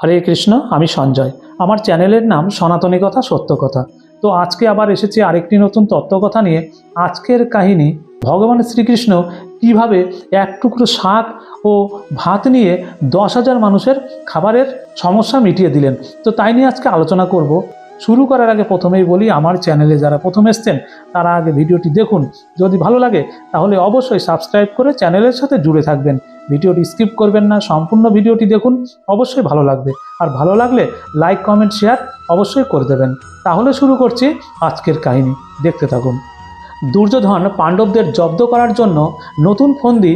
হরে কৃষ্ণ, আমি সঞ্জয়। আমার চ্যানেলের নাম সনাতনী কথা সত্য কথা তো আজকে আবার এসেছি আরেকটি নতুন তত্ত্বকথা নিয়ে। আজকের কাহিনী, ভগবান শ্রীকৃষ্ণ কীভাবে এক টুকরো শাক ও ভাত নিয়ে দশ হাজার মানুষের খাবারের সমস্যা মিটিয়ে দিলেন। তো তাই নিয়ে আজকে আলোচনা করব। শুরু করার আগে প্রথমেই বলি, আমার চ্যানেলে যারা প্রথম এসছেন, তারা আগে ভিডিওটি দেখুন। যদি ভালো লাগে, তাহলে অবশ্যই সাবস্ক্রাইব করে চ্যানেলের সাথে জুড়ে থাকবেন। ভিডিওটি স্কিপ করবেন না, সম্পূর্ণ ভিডিওটি দেখুন, অবশ্যই ভালো লাগবে। আর ভালো লাগলে লাইক, কমেন্ট, শেয়ার অবশ্যই করে দেবেন। তাহলে শুরু করছি আজকের কাহিনী। দেখতে থাকুন। দুর্যোধন পাণ্ডবদের জব্দ করার জন্য নতুন ফন্দি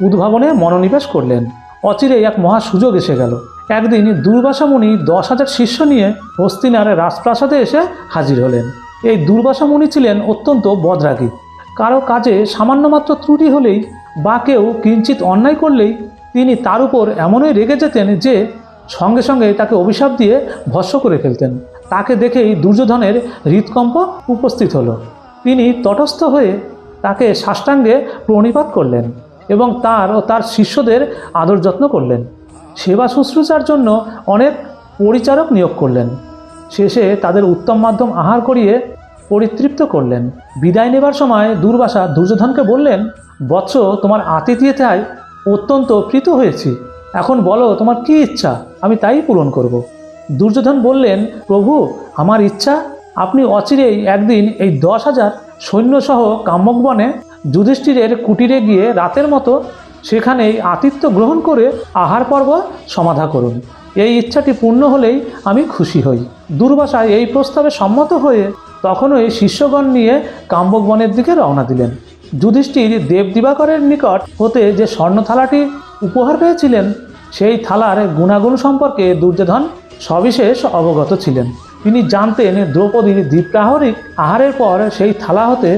উদ্ভাবনে মনোনিবেশ করলেন। অচিরেই এক মহা সুযোগ এসে গেল। একদিন দুর্বাসা মুনি দশ হাজার শিষ্য নিয়ে হস্তিনার রাজপ্রাসাদে এসে হাজির হলেন। এই দুর্বাসা মুনি ছিলেন অত্যন্ত বদরাগী। কারও কাজে সামান্য মাত্র ত্রুটি হলেই বা কেউ কিঞ্চিত অন্যায় করলেই তিনি তার উপর এমনই রেগে যেতেন যে সঙ্গে সঙ্গে তাকে অভিশাপ দিয়ে ভস্ম করে ফেলতেন। তাকে দেখেই দুর্যোধনের হৃদকম্প উপস্থিত হলো। তিনি তটস্থ হয়ে তাকে সাষ্টাঙ্গে প্রণিপাত করলেন এবং তার ও তার শিষ্যদের আদর যত্ন করলেন। সেবা শুশ্রূষার জন্য অনেক পরিচারক নিয়োগ করলেন। শেষে তাদের উত্তম মাধ্যম আহার করিয়ে পরিতৃপ্ত করলেন। বিদায় নেবার সময় দুর্বাসা দুর্যোধনকে বললেন, বৎস, তোমার আতিথিয়তায় অত্যন্ত প্রীত হয়েছি। এখন বলো, তোমার কি ইচ্ছা? আমি তাই পূরণ করব। দুর্যোধন বললেন, প্রভু, আমার ইচ্ছা, আপনি অচিরেই একদিন এই দশ হাজার সৈন্যসহ কাম্যক বনে যুধিষ্ঠিরের কুটিরে গিয়ে রাতের মতো সেখানেই আতিথ্য গ্রহণ করে আহার পর্ব সমাধা করুন। এই ইচ্ছাটি পূর্ণ হলেই আমি খুশি হই। দুর্বাসায় এই প্রস্তাবে সম্মত হয়ে তখনই শিষ্যগণ নিয়ে কাম্বক বনের দিকে রওনা দিলেন। যুধিষ্ঠির দেব দিবাকরের নিকট হতে যে স্বর্ণ থালাটি উপহার পেয়েছিলেন, সেই থালার গুণাগুণ সম্পর্কে দুর্যোধন সবিশেষ অবগত ছিলেন। তিনি জানতেন দ্রৌপদীর দ্বীপ্রাহরিক আহারের পর সেই থালা হতে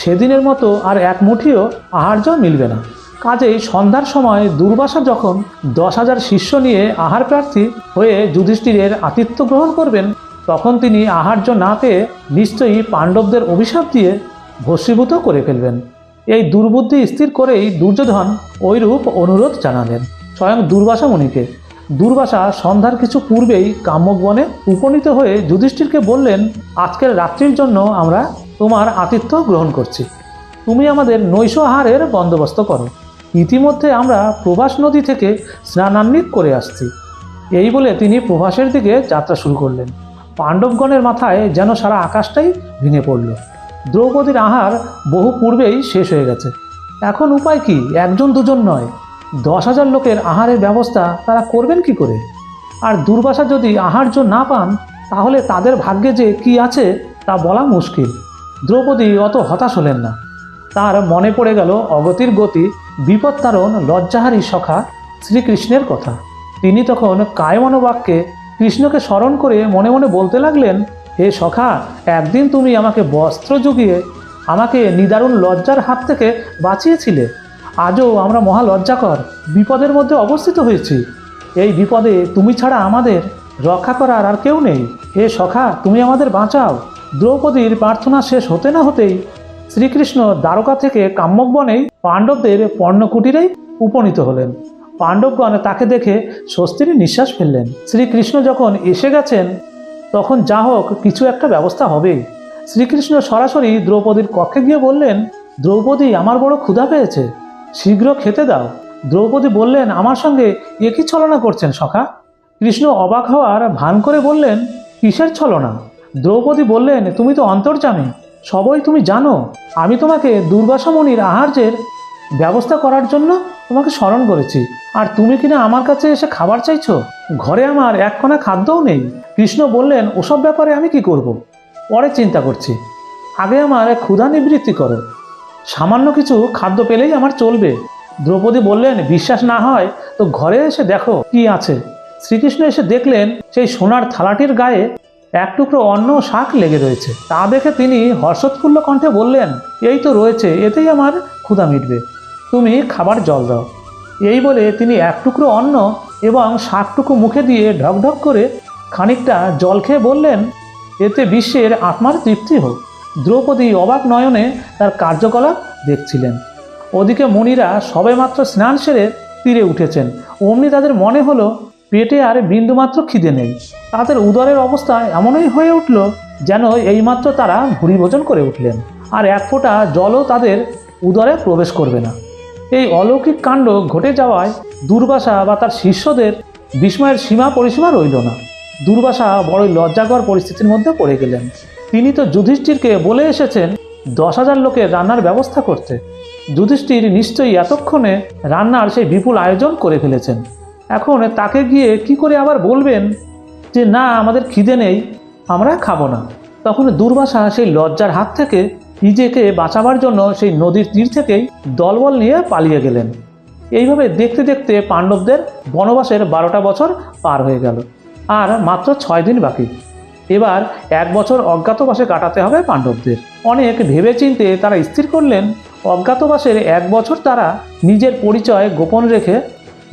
সেদিনের মতো আর এক মুঠিও আহার্য মিলবে না। কাজেই সন্ধ্যার সময় দুর্বাসা যখন দশ হাজার শিষ্য নিয়ে আহার প্রার্থী হয়ে যুধিষ্ঠিরের আতিথ্য গ্রহণ করবেন, তখন তিনি আহার্য না পেয়ে নিশ্চয়ই পাণ্ডবদের অভিশাপ দিয়ে ভস্মীভূত করে ফেলবেন। এই দুর্বুদ্ধি স্থির করেই দুর্যোধন ওইরূপ অনুরোধ জানালেন স্বয়ং দুর্বাসা মুনিকে। দুর্বাসা সন্ধ্যার কিছু পূর্বেই কাম্যক বনে উপনীত হয়ে যুধিষ্ঠিরকে বললেন, আজকের রাত্রির জন্য আমরা তোমার আতিথ্য গ্রহণ করছি। তুমি আমাদের নৈশ আহারের বন্দোবস্ত করো। ইতিমধ্যে আমরা প্রভাস নদী থেকে স্নানান্বিত করে আসছি। এই বলে তিনি প্রভাসের দিকে যাত্রা শুরু করলেন। পাণ্ডবগণের মাথায় যেন সারা আকাশটাই ভেঙে পড়ল। দ্রৌপদীর আহার বহু পূর্বেই শেষ হয়ে গেছে। এখন উপায় কি? একজন দুজন নয়। দশ হাজার লোকের আহারের ব্যবস্থা তারা করবেন কি করে? আর দুর্বাসা যদি আহার্য না পান, তাহলে তাদের ভাগ্যে যে কি আছে তা বলা মুশকিল। দ্রৌপদী অত হতাশ হলেন না। তার মনে পড়ে গেল অগতির গতি বিপত্তারণ লজ্জাহারী সখা শ্রীকৃষ্ণের কথা। তিনি তখন কায়মন বাক্যে কৃষ্ণকে স্মরণ করে মনে মনে বলতে লাগলেন, হে সখা, একদিন তুমি আমাকে বস্ত্র জুগিয়ে আমাকে নিদারুণ লজ্জার হাত থেকে বাঁচিয়েছিলে। আজও আমরা মহা লজ্জাকর বিপদের মধ্যে অবস্থিত হয়েছি। এই বিপদে তুমি ছাড়া আমাদের রক্ষা করার আর কেউ নেই। হে সখা, তুমি আমাদের বাঁচাও। দ্রৌপদীর প্রার্থনা শেষ হতে না হতেই শ্রীকৃষ্ণ দ্বারকা থেকে কাম্যক বনেই পাণ্ডবদের পর্ণকুটিরেই উপনীত হলেন। পাণ্ডবগণ তাকে দেখে স্বস্তির নিঃশ্বাস ফেললেন। শ্রীকৃষ্ণ যখন এসে গেছেন, তখন যা হোক, কিছু একটা ব্যবস্থা হবেই শ্রীকৃষ্ণ সরাসরি দ্রৌপদীর কক্ষে গিয়ে বললেন, দ্রৌপদী, আমার বড় ক্ষুধা পেয়েছে। শীঘ্র খেতে দাও। দ্রৌপদী বললেন, আমার সঙ্গে একই ছলনা করছেন সখা? কৃষ্ণ অবাক হওয়ার ভান করে বললেন, কিসের ছলনা? দ্রৌপদী বললেন, তুমি তো অন্তর্জামী সবই তুমি জানো। আমি তোমাকে দুর্বাসা মুনির আহার্যের ব্যবস্থা করার জন্য তোমাকে স্মরণ করেছি। আর তুমি কিনা আমার কাছে এসে খাবার চাইছো? ঘরে আমার এক কণা খাদ্যও নেই। কৃষ্ণ বললেন, ওসব ব্যাপারে আমি কি করব। পরে চিন্তা করছি। আগে আমার এক ক্ষুধা নিবৃত্তি করো। সামান্য কিছু খাদ্য পেলেই আমার চলবে। দ্রৌপদী বললেন, বিশ্বাস না হয় তো ঘরে এসে দেখো কি আছে। শ্রীকৃষ্ণ এসে দেখলেন, সেই সোনার থালাটির গায়ে এক টুকরো অন্ন শাক লেগে রয়েছে। তা দেখে তিনি হর্ষোৎফুল্ল কণ্ঠে বললেন, এই তো রয়েছে, এতেই আমার ক্ষুধা মিটবে। তুমি খাবার জল দাও। এই বলে তিনি এক টুকরো অন্ন এবং শাকটুকু মুখে দিয়ে ঢকঢক করে খানিকটা জল খেয়ে বললেন, এতে বিশ্বের আত্মার তৃপ্তি হোক। দ্রৌপদী অবাক নয়নে তার কার্যকলাপ দেখছিলেন। ওদিকে মুনিরা সবেমাত্র স্নান সেরে তীরে উঠেছেন। অমনি তাদের মনে হলো পেটে আর বিন্দুমাত্র খিদে নেই। তাদের উদরের অবস্থা এমনই হয়ে উঠল যেন এইমাত্র তারা ভুরি ভোজন করে উঠলেন। আর এক ফোঁটা জলও তাদের উদরে প্রবেশ করবে না। এই অলৌকিক কাণ্ড ঘটে যাওয়ায় দুর্বাসা বা তার শিষ্যদের বিস্ময়ের সীমা পরিসীমা রইল না। দুর্বাসা বড়ই লজ্জাকর পরিস্থিতির মধ্যে পড়ে গেলেন। তিনি তো যুধিষ্ঠিরকে বলে এসেছেন, দশ হাজার লোকের রান্নার ব্যবস্থা করতে। যুধিষ্ঠির নিশ্চয়ই এতক্ষণে রান্নার সেই বিপুল আয়োজন করে ফেলেছেন। এখন তাকে গিয়ে কি করে আবার বলবেন যে, না, আমাদের খিদে নেই, আমরা খাব না। তখন দুর্বাসা সেই লজ্জার হাত থেকে নিজেকে বাঁচাবার জন্য সেই নদীর তীর থেকেই দলবল নিয়ে পালিয়ে গেলেন। এইভাবে দেখতে দেখতে পাণ্ডবদের বনবাসের বারোটা বছর পার হয়ে গেল, আর মাত্র ছয় দিন বাকি। এবার এক বছর অজ্ঞাতবাসে কাটাতে হবে পাণ্ডবদের। অনেক ভেবেচিন্তে তারা স্থির করলেন, অজ্ঞাতবাসের এক বছর তারা নিজের পরিচয় গোপন রেখে